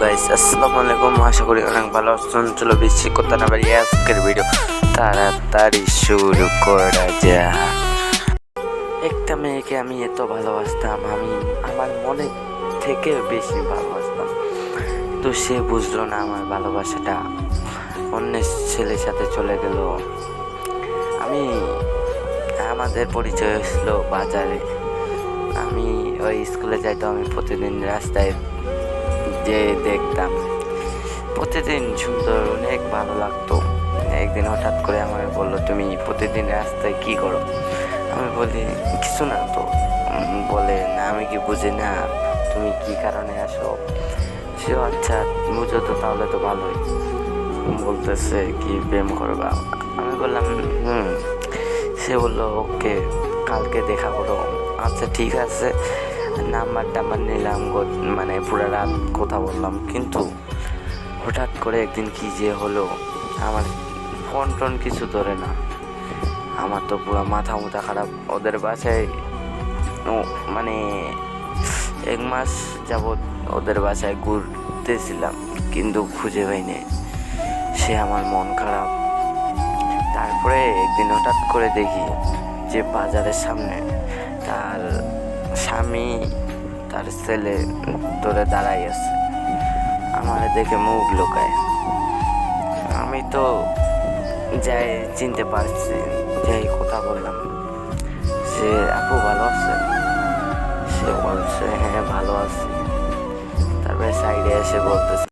Guys আসসালামু আলাইকুম আশা করি অনেক ভালো আছেন। চলো বেশি কথা না বাড়ি আজকের ভিডিও তাড়াতাড়ি শুরু করা যাক। একটা মেয়েকে আমি এত ভালোবাসতাম, আমি আমার মনে থেকে বেশি ভালোবাসতাম। তো সে বুঝলো না আমার ভালোবাসাটা অন্যের ছেলের সাথে চলে গেল। আমি, আমাদের পরিচয় হয়েছিল বাজারে। আমি ওই স্কুলে যাইতো আমি প্রতিদিন রাস্তায় যে দেখতাম। প্রতিদিন সুন্দর, অনেক ভালো লাগতো। একদিন হঠাৎ করে আমাকে বলল, তুমি প্রতিদিন রাস্তায় কি করো? আমি বলি, কিছু না তো। বলে, না, আমি কি বুঝি না, তুমি কি কারণে আসো? সে আচ্ছা বুঝো তো, তাহলে তো ভালোই। বলতেছে, কি প্রেম করবা? আমি বললাম, হুম। সে বলল, ওকে, কালকে দেখা করো। আচ্ছা ঠিক আছে। নাম্বার টাম্বার নিলাম মানে পুরো রাত কথা বললাম। কিন্তু হঠাৎ করে একদিন কি যে হলো, আমার ফোন টোন কিছু ধরে না। আমার তো পুরো মাথা মুথা খারাপ। ওদের বাসায় মানে এক মাস যাবৎ ওদের বাসায় ঘুরতেছিলাম, কিন্তু খুঁজে পাইনি। সে আমার মন খারাপ। তারপরে একদিন হঠাৎ করে দেখি যে বাজারের সামনে তার স্বামী, তার ছেলে ধরে দাঁড়াই আছে। আমার দেখে মুখ লুকায়। আমি তো যাই চিনতে পারছি, যাই কথা বললাম। সে আপু ভালো আছে? সে বলছে হ্যাঁ ভালো আছে। তারপরে সাইডে এসে বলতেছে